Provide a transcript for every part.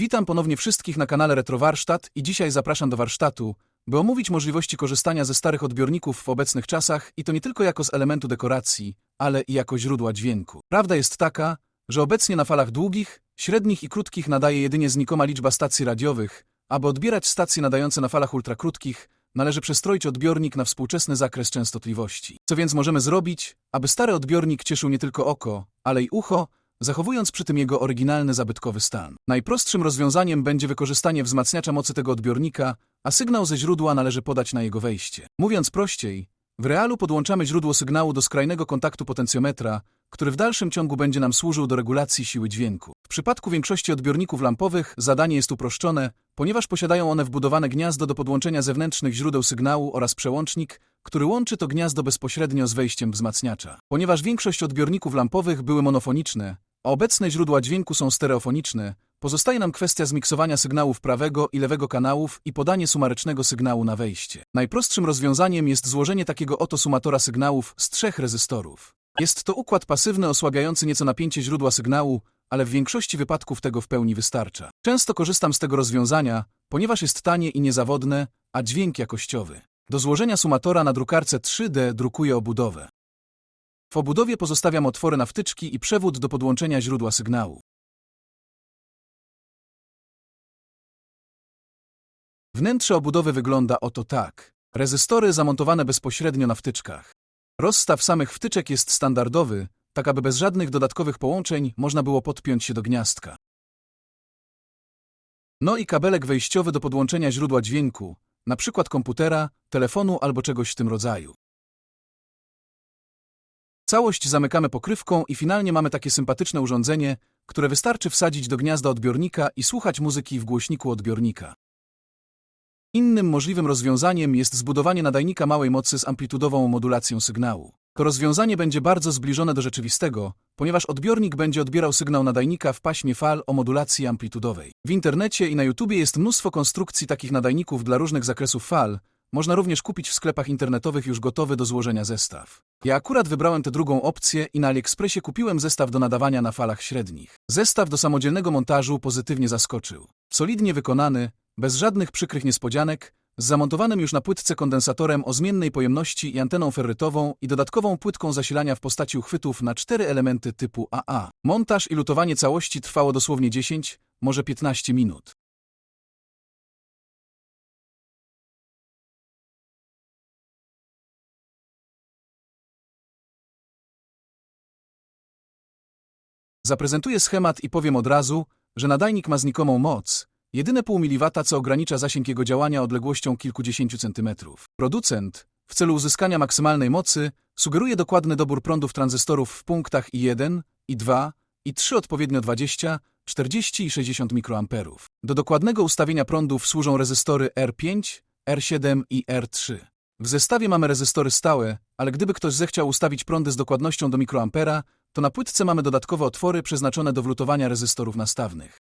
Witam ponownie wszystkich na kanale Retrowarsztat i dzisiaj zapraszam do warsztatu, by omówić możliwości korzystania ze starych odbiorników w obecnych czasach i to nie tylko jako z elementu dekoracji, ale i jako źródła dźwięku. Prawda jest taka, że obecnie na falach długich, średnich i krótkich nadaje jedynie znikoma liczba stacji radiowych. Aby odbierać stacje nadające na falach ultrakrótkich, należy przestroić odbiornik na współczesny zakres częstotliwości. Co więc możemy zrobić, aby stary odbiornik cieszył nie tylko oko, ale i ucho, zachowując przy tym jego oryginalny zabytkowy stan. Najprostszym rozwiązaniem będzie wykorzystanie wzmacniacza mocy tego odbiornika, a sygnał ze źródła należy podać na jego wejście. Mówiąc prościej, w realu podłączamy źródło sygnału do skrajnego kontaktu potencjometra, który w dalszym ciągu będzie nam służył do regulacji siły dźwięku. W przypadku większości odbiorników lampowych zadanie jest uproszczone, ponieważ posiadają one wbudowane gniazdo do podłączenia zewnętrznych źródeł sygnału oraz przełącznik, który łączy to gniazdo bezpośrednio z wejściem wzmacniacza. Ponieważ większość odbiorników lampowych były monofoniczne, obecne źródła dźwięku są stereofoniczne, pozostaje nam kwestia zmiksowania sygnałów prawego i lewego kanałów i podanie sumarycznego sygnału na wejście. Najprostszym rozwiązaniem jest złożenie takiego oto sumatora sygnałów z trzech rezystorów. Jest to układ pasywny osłabiający nieco napięcie źródła sygnału, ale w większości wypadków tego w pełni wystarcza. Często korzystam z tego rozwiązania, ponieważ jest tanie i niezawodne, a dźwięk jakościowy. Do złożenia sumatora na drukarce 3D drukuję obudowę. W obudowie pozostawiam otwory na wtyczki i przewód do podłączenia źródła sygnału. Wnętrze obudowy wygląda oto tak. Rezystory zamontowane bezpośrednio na wtyczkach. Rozstaw samych wtyczek jest standardowy, tak aby bez żadnych dodatkowych połączeń można było podpiąć się do gniazdka. No i kabelek wejściowy do podłączenia źródła dźwięku, przykład komputera, telefonu albo czegoś w tym rodzaju. Całość zamykamy pokrywką i finalnie mamy takie sympatyczne urządzenie, które wystarczy wsadzić do gniazda odbiornika i słuchać muzyki w głośniku odbiornika. Innym możliwym rozwiązaniem jest zbudowanie nadajnika małej mocy z amplitudową modulacją sygnału. To rozwiązanie będzie bardzo zbliżone do rzeczywistego, ponieważ odbiornik będzie odbierał sygnał nadajnika w paśmie fal o modulacji amplitudowej. W internecie i na YouTubie jest mnóstwo konstrukcji takich nadajników dla różnych zakresów fal, można również kupić w sklepach internetowych już gotowy do złożenia zestaw. Ja akurat wybrałem tę drugą opcję i na AliExpressie kupiłem zestaw do nadawania na falach średnich. Zestaw do samodzielnego montażu pozytywnie zaskoczył. Solidnie wykonany, bez żadnych przykrych niespodzianek, z zamontowanym już na płytce kondensatorem o zmiennej pojemności i anteną ferrytową i dodatkową płytką zasilania w postaci uchwytów na cztery elementy typu AA. Montaż i lutowanie całości trwało dosłownie 10, może 15 minut. Zaprezentuję schemat i powiem od razu, że nadajnik ma znikomą moc, jedyne pół miliwata, co ogranicza zasięg jego działania odległością kilkudziesięciu centymetrów. Producent, w celu uzyskania maksymalnej mocy, sugeruje dokładny dobór prądów tranzystorów w punktach I1, I2, I3 odpowiednio 20, 40 i 60 mikroamperów. Do dokładnego ustawienia prądów służą rezystory R5, R7 i R3. W zestawie mamy rezystory stałe, ale gdyby ktoś zechciał ustawić prądy z dokładnością do mikroampera, to na płytce mamy dodatkowe otwory przeznaczone do wlutowania rezystorów nastawnych.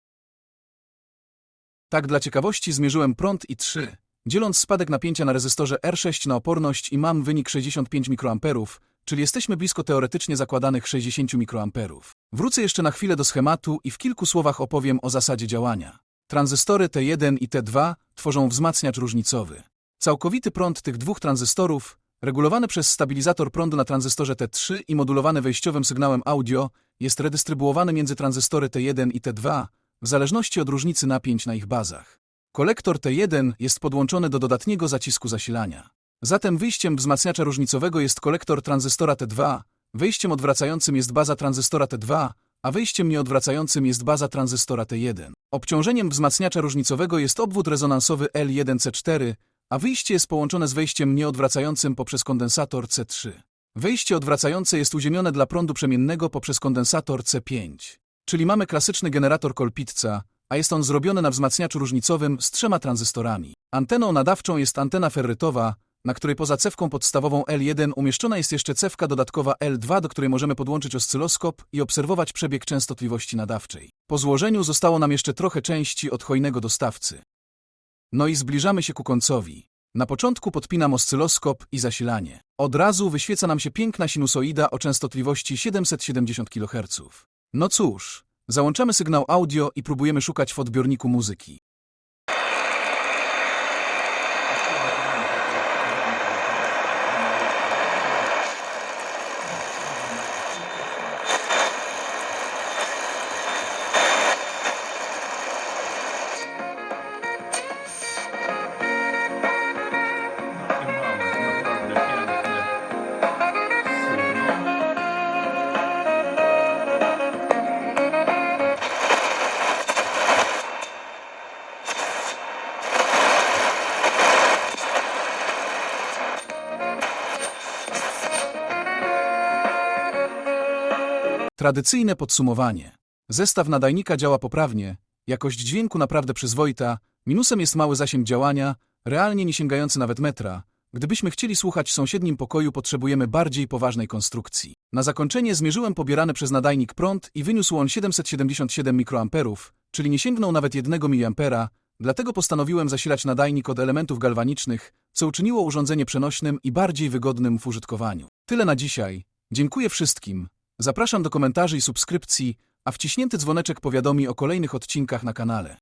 Tak dla ciekawości zmierzyłem prąd i 3, dzieląc spadek napięcia na rezystorze R6 na oporność i mam wynik 65 mikroamperów, czyli jesteśmy blisko teoretycznie zakładanych 60 mikroamperów. Wrócę jeszcze na chwilę do schematu i w kilku słowach opowiem o zasadzie działania. Tranzystory T1 i T2 tworzą wzmacniacz różnicowy. Całkowity prąd tych dwóch tranzystorów Regulowany przez stabilizator prądu na tranzystorze T3 i modulowany wejściowym sygnałem audio, jest redystrybuowany między tranzystory T1 i T2 w zależności od różnicy napięć na ich bazach. Kolektor T1 jest podłączony do dodatniego zacisku zasilania. Zatem wyjściem wzmacniacza różnicowego jest kolektor tranzystora T2, wyjściem odwracającym jest baza tranzystora T2, a wyjściem nieodwracającym jest baza tranzystora T1. Obciążeniem wzmacniacza różnicowego jest obwód rezonansowy L1C4, a wyjście jest połączone z wejściem nieodwracającym poprzez kondensator C3. Wejście odwracające jest uziemione dla prądu przemiennego poprzez kondensator C5. Czyli mamy klasyczny generator Kolpitca, a jest on zrobiony na wzmacniaczu różnicowym z trzema tranzystorami. Anteną nadawczą jest antena ferrytowa, na której poza cewką podstawową L1 umieszczona jest jeszcze cewka dodatkowa L2, do której możemy podłączyć oscyloskop i obserwować przebieg częstotliwości nadawczej. Po złożeniu zostało nam jeszcze trochę części od hojnego dostawcy. No i zbliżamy się ku końcowi. Na początku podpinam oscyloskop i zasilanie. Od razu wyświeca nam się piękna sinusoida o częstotliwości 770 kHz. No cóż, Załączamy sygnał audio i próbujemy szukać w odbiorniku muzyki. Tradycyjne podsumowanie. Zestaw nadajnika działa poprawnie, jakość dźwięku naprawdę przyzwoita, minusem jest mały zasięg działania, realnie nie sięgający nawet metra. Gdybyśmy chcieli słuchać w sąsiednim pokoju, potrzebujemy bardziej poważnej konstrukcji. Na zakończenie zmierzyłem pobierany przez nadajnik prąd i wyniósł on 777 mikroamperów, czyli nie sięgnął nawet 1 mA, dlatego postanowiłem zasilać nadajnik od elementów galwanicznych, co uczyniło urządzenie przenośnym i bardziej wygodnym w użytkowaniu. Tyle na dzisiaj. Dziękuję wszystkim. Zapraszam do komentarzy i subskrypcji, a wciśnięty dzwoneczek powiadomi o kolejnych odcinkach na kanale.